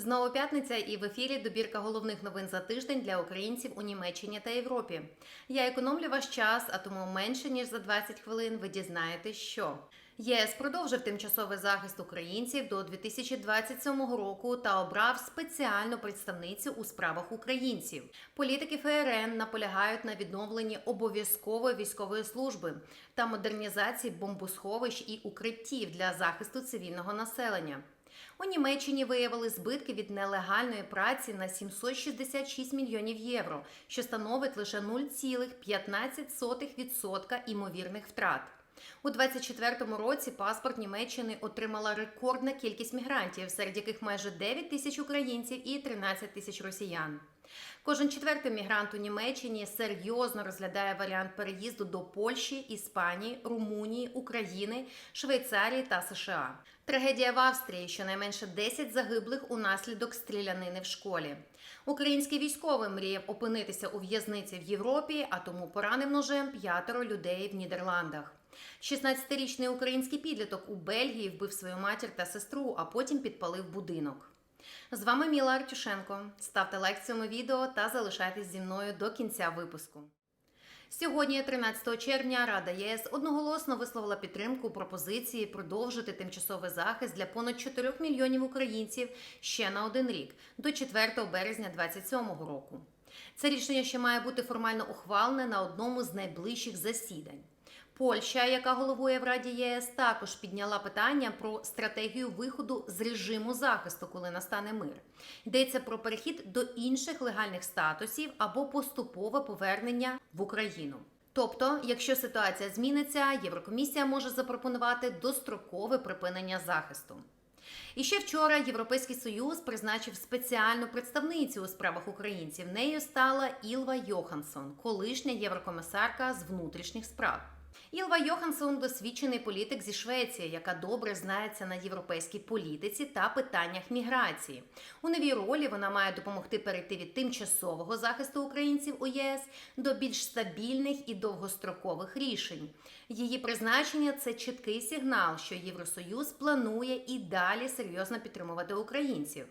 Знову п'ятниця і в ефірі добірка головних новин за тиждень для українців у Німеччині та Європі. Я економлю ваш час, а тому менше ніж за 20 хвилин ви дізнаєтесь, що ЄС продовжив тимчасовий захист українців до 2027 року та обрав спеціальну представницю у справах українців. Політики ФРН наполягають на відновленні обов'язкової військової служби та модернізації бомбосховищ і укриттів для захисту цивільного населення. У Німеччині виявили збитки від нелегальної праці на 766 мільйонів євро, що становить лише 0,15% імовірних втрат. У 2024 році паспорт Німеччини отримала рекордна кількість мігрантів, серед яких майже 9 тисяч українців і 13 тисяч росіян. Кожен четвертий мігрант у Німеччині серйозно розглядає варіант переїзду до Польщі, Іспанії, Румунії, України, Швейцарії та США. Трагедія в Австрії щонайменше 10 загиблих унаслідок стрілянини в школі. Український військовий мріяв опинитися у в'язниці в Європі, а тому поранив ножем п'ятеро людей в Нідерландах. 16-річний український підліток у Бельгії вбив свою матір та сестру, а потім підпалив будинок. З вами Міла Артюшенко. Ставте лайк цьому відео та залишайтесь зі мною до кінця випуску. Сьогодні, 13 червня, Рада ЄС одноголосно висловила підтримку пропозиції продовжити тимчасовий захист для понад 4 мільйонів українців ще на один рік до 4 березня 2027 року. Це рішення ще має бути формально ухвалене на одному з найближчих засідань. Польща, яка головує в Раді ЄС, також підняла питання про стратегію виходу з режиму захисту, коли настане мир. Йдеться про перехід до інших легальних статусів або поступове повернення в Україну. Тобто, якщо ситуація зміниться, Єврокомісія може запропонувати дострокове припинення захисту. І ще вчора Європейський Союз призначив спеціальну представницю у справах українців. Нею стала Ілва Йоханссон, колишня єврокомісарка з внутрішніх справ. Ілва Йоханссон досвідчений політик зі Швеції, яка добре знається на європейській політиці та питаннях міграції. У новій ролі вона має допомогти перейти від тимчасового захисту українців у ЄС до більш стабільних і довгострокових рішень. Її призначення це чіткий сигнал, що Євросоюз планує і далі серйозно підтримувати українців.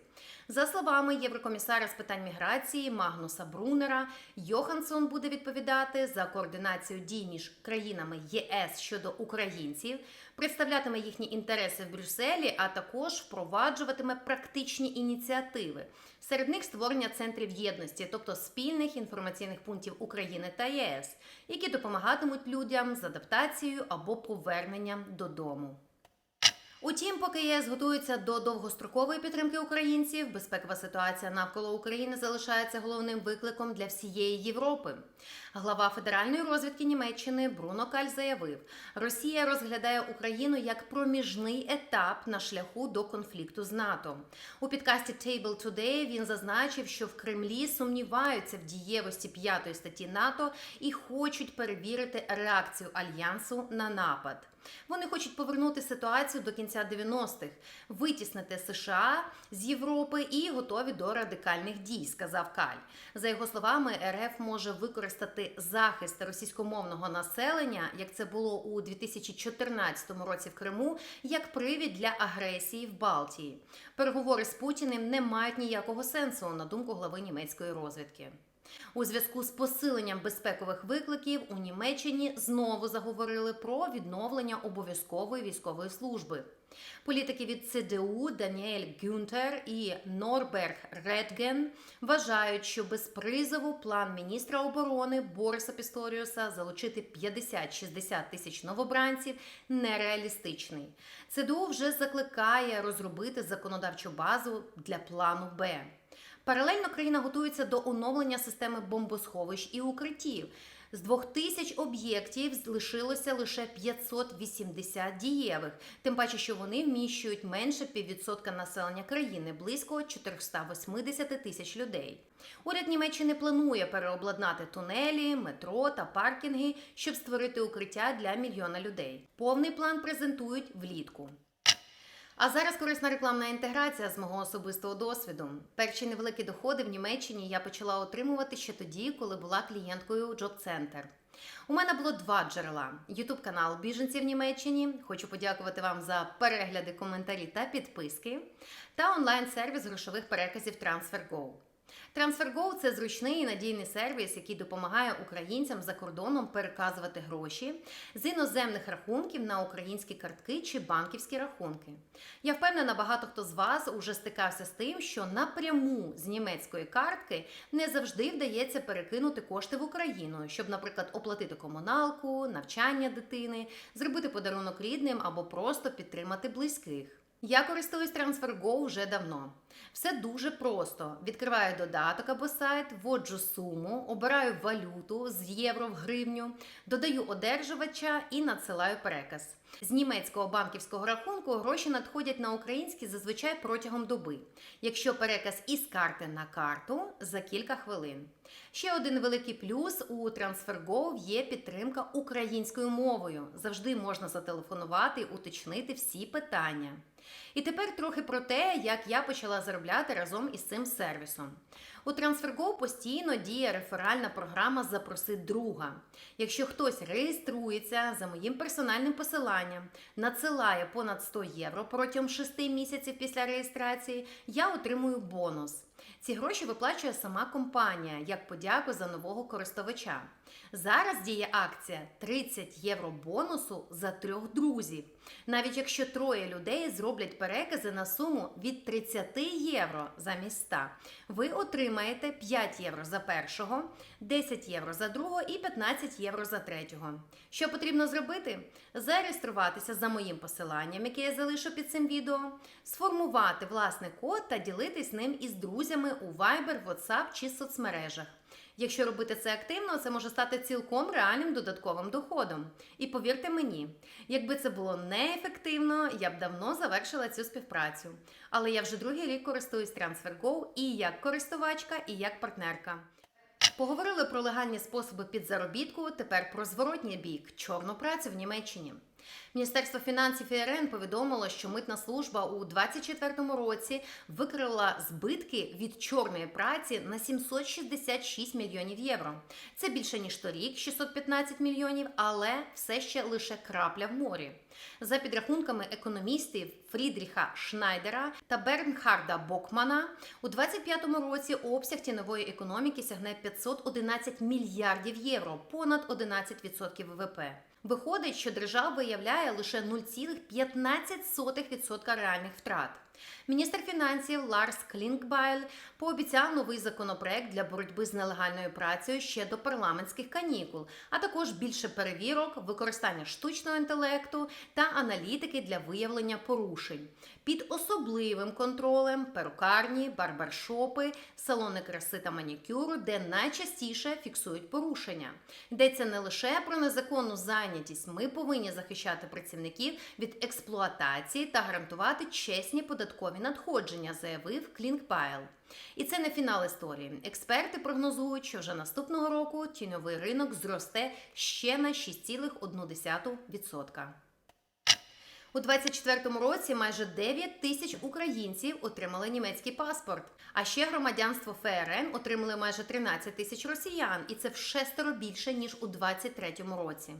За словами Єврокомісара з питань міграції Магнуса Брунера, Йоханссон буде відповідати за координацію дій між країнами ЄС щодо українців, представлятиме їхні інтереси в Брюсселі, а також впроваджуватиме практичні ініціативи. Серед них створення центрів єдності, тобто спільних інформаційних пунктів України та ЄС, які допомагатимуть людям з адаптацією або поверненням додому. Утім, поки ЄС готується до довгострокової підтримки українців, безпекова ситуація навколо України залишається головним викликом для всієї Європи. Глава федеральної розвідки Німеччини Бруно Каль заявив, Росія розглядає Україну як проміжний етап на шляху до конфлікту з НАТО. У підкасті Table Today він зазначив, що в Кремлі сумніваються в дієвості п'ятої статті НАТО і хочуть перевірити реакцію альянсу на напад. Вони хочуть повернути ситуацію до кінця 90-х, витіснити США з Європи і готові до радикальних дій, сказав Каль. За його словами, РФ може використати захист російськомовного населення, як це було у 2014 році в Криму, як привід для агресії в Балтії. Переговори з Путіним не мають ніякого сенсу, на думку глави німецької розвідки. У зв'язку з посиленням безпекових викликів у Німеччині знову заговорили про відновлення обов'язкової військової служби. Політики від ЦДУ Даніель Гюнтер і Норберг Редген вважають, що без призову план міністра оборони Бориса Пісторіуса залучити 50-60 тисяч новобранців нереалістичний. ЦДУ вже закликає розробити законодавчу базу для плану Б. Паралельно країна готується до оновлення системи бомбосховищ і укриттів. З двох тисяч об'єктів лишилося лише 580 дієвих, тим паче, що вони вміщують менше піввідсотка населення країни, близько 480 тисяч людей. Уряд Німеччини планує переобладнати тунелі, метро та паркінги, щоб створити укриття для мільйона людей. Повний план презентують влітку. А зараз корисна рекламна інтеграція з мого особистого досвіду. Перші невеликі доходи в Німеччині я почала отримувати ще тоді, коли була клієнткою Job Center. У мене було два джерела: youtube канал Біженці в Німеччині. Хочу подякувати вам за перегляди, коментарі та підписки, та онлайн-сервіс грошових переказів TransferGo. TransferGo – це зручний і надійний сервіс, який допомагає українцям за кордоном переказувати гроші з іноземних рахунків на українські картки чи банківські рахунки. Я впевнена, багато хто з вас уже стикався з тим, що напряму з німецької картки не завжди вдається перекинути кошти в Україну, щоб, наприклад, оплатити комуналку, навчання дитини, зробити подарунок рідним або просто підтримати близьких. Я користуюсь TransferGo вже давно. Все дуже просто. Відкриваю додаток або сайт, вводжу суму, обираю валюту з євро в гривню, додаю одержувача і надсилаю переказ. З німецького банківського рахунку гроші надходять на український зазвичай протягом доби. Якщо переказ із карти на карту за кілька хвилин. Ще один великий плюс у TransferGo є підтримка українською мовою. Завжди можна зателефонувати, уточнити всі питання. І тепер трохи про те, як я почала заробляти разом із цим сервісом. У TransferGo постійно діє реферальна програма Запроси друга. Якщо хтось реєструється за моїм персональним посиланням, надсилає понад 100 євро протягом 6 місяців після реєстрації, я отримую бонус. Ці гроші виплачує сама компанія як подяку за нового користувача. Зараз діє акція 30 євро бонусу за трьох друзів. Навіть якщо троє людей зроблять перекази на суму від 30 євро замість 100, ви отримаєте 5 євро за першого, 10 євро за другого і 15 євро за третього. Що потрібно зробити? Зареєструватися за моїм посиланням, яке я залишу під цим відео, сформувати власний код та ділитись ним із друзями у Viber, WhatsApp чи соцмережах. Якщо робити це активно, це може стати цілком реальним додатковим доходом. І повірте мені, якби це було неефективно, я б давно завершила цю співпрацю. Але я вже другий рік користуюсь TransferGo і як користувачка, і як партнерка. Поговорили про легальні способи підзаробітку, тепер про зворотній бік чорну працю в Німеччині. Міністерство фінансів і повідомило, що митна служба у 2024 році викрила збитки від чорної праці на 766 мільйонів євро. Це більше ніж торік, 615 мільйонів, але все ще лише крапля в морі. За підрахунками економістів Фрідріха Шнайдера та Бернхарда Бокмана, у 2025 році обсяг тінової економіки сягне 511 мільярдів євро, понад 11% ВВП. Виходить, що держава виявляє лише 0,15% реальних втрат. Міністр фінансів Ларс Клінкбайль пообіцяв новий законопроект для боротьби з нелегальною працею ще до парламентських канікул, а також більше перевірок, використання штучного інтелекту та аналітики для виявлення порушень. Під особливим контролем перукарні, барбершопи, салони краси та манікюру, де найчастіше фіксують порушення. Йдеться не лише про незаконну зайнятість. Ми повинні захищати працівників від експлуатації та гарантувати чесні податкові надходження, заявив Клінкпайл. І це не фінал історії. Експерти прогнозують, що вже наступного року тіньовий ринок зросте ще на 6,1%. У 24-му році майже 9 тисяч українців отримали німецький паспорт. А ще громадянство ФРН отримали майже 13 тисяч росіян, і це в шестеро більше ніж у 23-му році.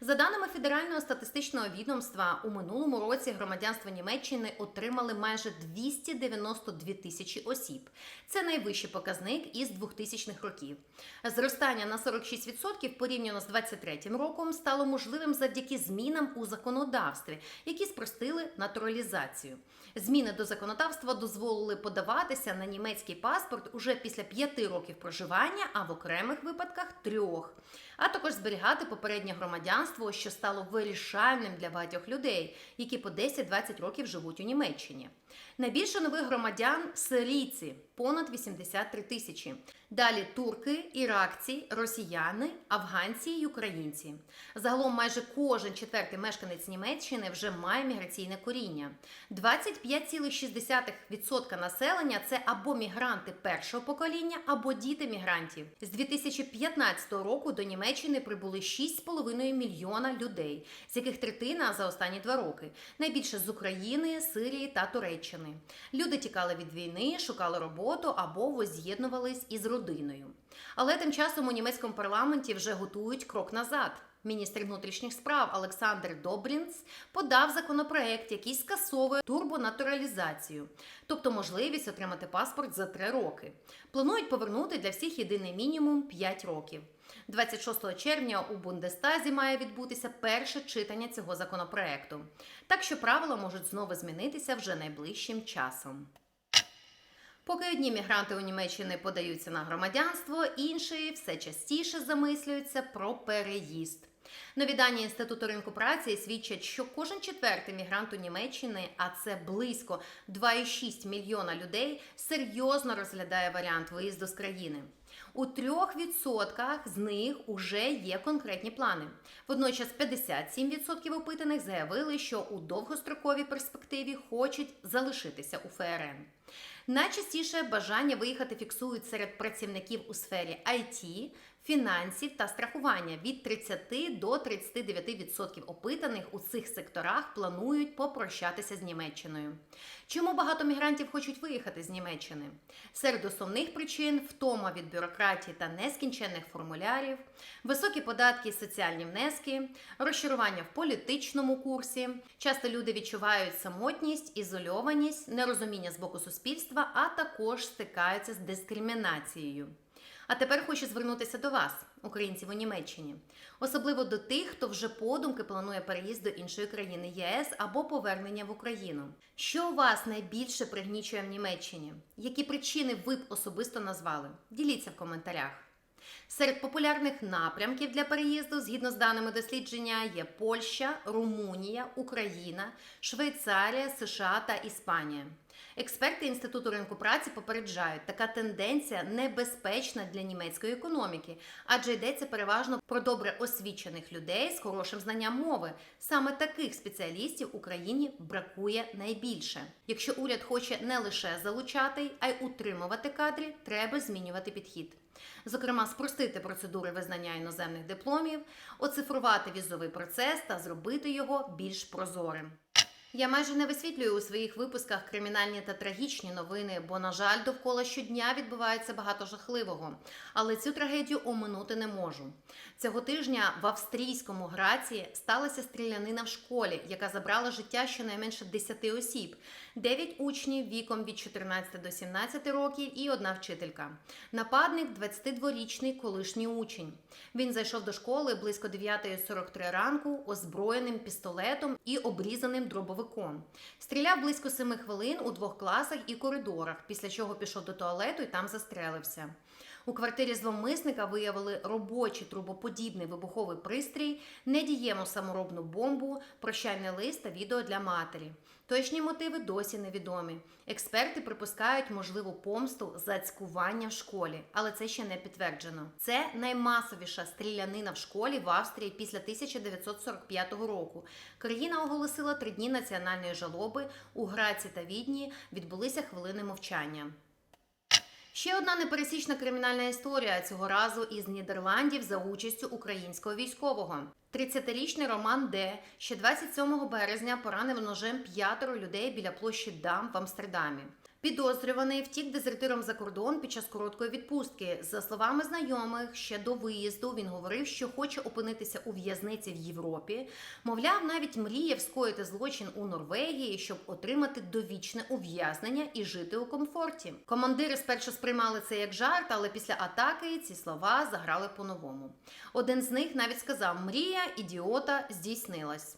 За даними Федерального статистичного відомства, у минулому році громадянство Німеччини отримали майже 292 тисячі осіб. Це найвищий показник із 2000-х років. Зростання на 46% порівняно з 23-м роком стало можливим завдяки змінам у законодавстві які спростили натуралізацію. Зміни до законодавства дозволили подаватися на німецький паспорт уже після п'яти років проживання, а в окремих випадках трьох. А також зберігати попереднє громадянство, що стало вирішальним для багатьох людей, які по 10-20 років живуть у Німеччині. Найбільше нових громадян сирійці понад 83 тисячі. Далі турки, іракці, росіяни, афганці й українці. Загалом майже кожен четвертий мешканець Німеччини вже має міграційне коріння. 25,6% населення це або мігранти першого покоління, або діти мігрантів. З 2015 року до Німеччини прибули 6,5 мільйона людей, з яких третина за останні два роки. Найбільше з України, Сирії та Туреччини. Люди тікали від війни, шукали роботу або воз'єднувались із родиною. Але тим часом у німецькому парламенті вже готують крок назад. Міністр внутрішніх справ Олександр Добрінц подав законопроект, який скасовує турбонатуралізацію, тобто можливість отримати паспорт за три роки. Планують повернути для всіх єдиний мінімум 5 років. 26 червня у Бундестазі має відбутися перше читання цього законопроекту. Так що правила можуть знову змінитися вже найближчим часом. Поки одні мігранти у Німеччині подаються на громадянство, інші все частіше замислюються про переїзд. Нові дані інституту ринку праці свідчать, що кожен четвертий мігрант у Німеччині, а це близько 2,6 мільйона людей, серйозно розглядає варіант виїзду з країни. У трьох відсотках з них уже є конкретні плани. Водночас 57% опитаних заявили, що у довгостроковій перспективі хочуть залишитися у ФРН. Найчастіше бажання виїхати фіксують серед працівників у сфері IT, фінансів та страхування від 30 до 39% опитаних у цих секторах планують попрощатися з Німеччиною. Чому багато мігрантів хочуть виїхати з Німеччини? Серед основних причин втома від бюрократії та нескінченних формулярів, високі податки і соціальні внески, розчарування в політичному курсі. Часто люди відчувають самотність, ізольованість, нерозуміння з боку суспільства, а також стикаються з дискримінацією. А тепер хочу звернутися до вас, українців у Німеччині, особливо до тих, хто вже подумки планує переїзд до іншої країни ЄС або повернення в Україну. Що вас найбільше пригнічує в Німеччині? Які причини ви б особисто назвали? Діліться в коментарях. Серед популярних напрямків для переїзду, згідно з даними дослідження, є Польща, Румунія, Україна, Швейцарія, США та Іспанія. Експерти інституту ринку праці попереджають, така тенденція небезпечна для німецької економіки, адже йдеться переважно про добре освічених людей з хорошим знанням мови. Саме таких спеціалістів Україні бракує найбільше. Якщо уряд хоче не лише залучати, а й утримувати кадрів, треба змінювати підхід. Зокрема, спростити процедури визнання іноземних дипломів, оцифрувати візовий процес та зробити його більш прозорим. Я майже не висвітлюю у своїх випусках кримінальні та трагічні новини, бо, на жаль, довкола щодня відбувається багато жахливого. Але цю трагедію оминути не можу. Цього тижня в австрійському Граці сталася стрілянина в школі, яка забрала життя щонайменше 10 осіб, 9 учнів віком від 14 до 17 років і одна вчителька. Нападник 22-річний колишній учень. Він зайшов до школи близько 9.43 ранку, озброєним пістолетом і обрізаним дробовиком. Стріляв близько семи хвилин у двох класах і коридорах, після чого пішов до туалету і там застрелився. У квартирі зловмисника виявили робочий трубоподібний вибуховий пристрій, недіємну саморобну бомбу, прощальний лист та відео для матері. Точні мотиви досі невідомі. Експерти припускають можливу помсту за цькування в школі, але це ще не підтверджено. Це наймасовіша стрілянина в школі в Австрії після 1945 року. Країна оголосила три дні національної жалоби. У Граці та Відні відбулися хвилини мовчання. Ще одна непересічна кримінальна історія цього разу із Нідерландів за участю українського військового. 30-річний Роман Д. ще 27 березня поранив ножем п'ятеро людей біля площі Дам в Амстердамі. Підозрюваний втік дезертиром за кордон під час короткої відпустки. За словами знайомих, ще до виїзду він говорив, що хоче опинитися у в'язниці в Європі. Мовляв, навіть мріяв скоїти злочин у Норвегії, щоб отримати довічне ув'язнення і жити у комфорті. Командири спершу сприймали це як жарт, але після атаки ці слова заграли по-новому. Один з них навіть сказав: Мрія ідіота здійснилась.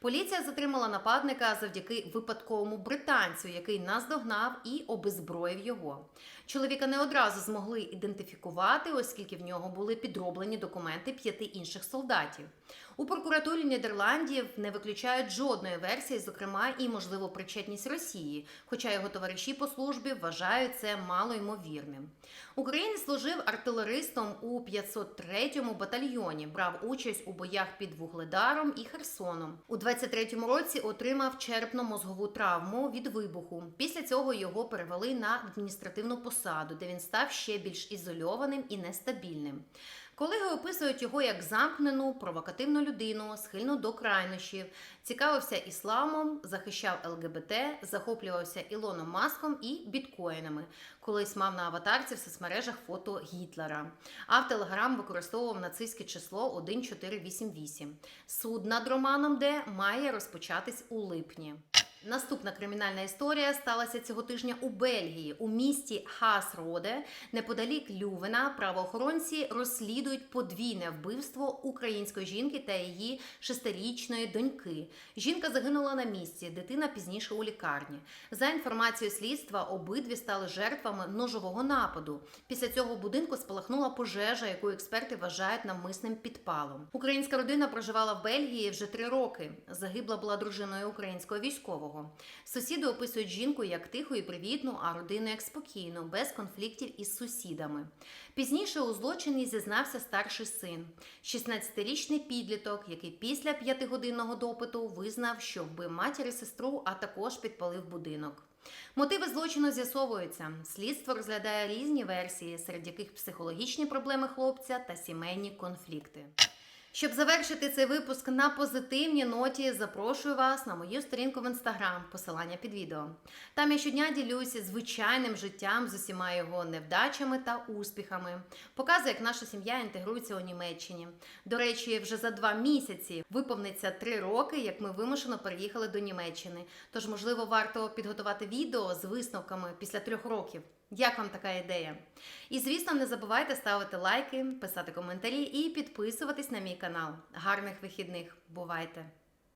Поліція затримала нападника завдяки випадковому британцю, який наздогнав і обезброїв його. Чоловіка не одразу змогли ідентифікувати, оскільки в нього були підроблені документи п'яти інших солдатів. У прокуратурі Нідерландів не виключають жодної версії, зокрема і можливо причетність Росії, хоча його товариші по службі вважають це малоймовірним. Українець служив артилеристом у 503-му батальйоні, брав участь у боях під Вугледаром і Херсоном. У 23-му році отримав черепно-мозгову травму від вибуху. Після цього його перевели на адміністративну посаду, де він став ще більш ізольованим і нестабільним. Колеги описують його як замкнену, провокативну людину, схильну до крайнощів, цікавився ісламом, захищав ЛГБТ, захоплювався Ілоном Маском і біткоїнами. Колись мав на аватарці в соцмережах фото Гітлера. А в Телеграм використовував нацистське число 1488. Суд над Романом Д має розпочатись у липні. Наступна кримінальна історія сталася цього тижня у Бельгії, у місті Хасроде, неподалік Лювена. Правоохоронці розслідують подвійне вбивство української жінки та її шестирічної доньки. Жінка загинула на місці, дитина пізніше у лікарні. За інформацією слідства, обидві стали жертвами ножового нападу. Після цього будинку спалахнула пожежа, яку експерти вважають навмисним підпалом. Українська родина проживала в Бельгії вже три роки. Загибла була дружиною українського військового. Сусіди описують жінку як тиху і привітну, а родину як спокійну, без конфліктів із сусідами. Пізніше у злочині зізнався старший син, 16-річний підліток, який після п'ятигодинного допиту визнав, що вбив матір і сестру, а також підпалив будинок. Мотиви злочину з'ясовуються. Слідство розглядає різні версії, серед яких психологічні проблеми хлопця та сімейні конфлікти. Щоб завершити цей випуск на позитивній ноті, запрошую вас на мою сторінку в інстаграм, посилання під відео. Там я щодня ділюся звичайним життям з усіма його невдачами та успіхами. Показую, як наша сім'я інтегрується у Німеччині. До речі, вже за два місяці виповниться три роки, як ми вимушено переїхали до Німеччини. Тож, можливо, варто підготувати відео з висновками після трьох років. Як вам така ідея? І звісно, не забувайте ставити лайки, писати коментарі і підписуватись на мій канал. Гарних вихідних! Бувайте!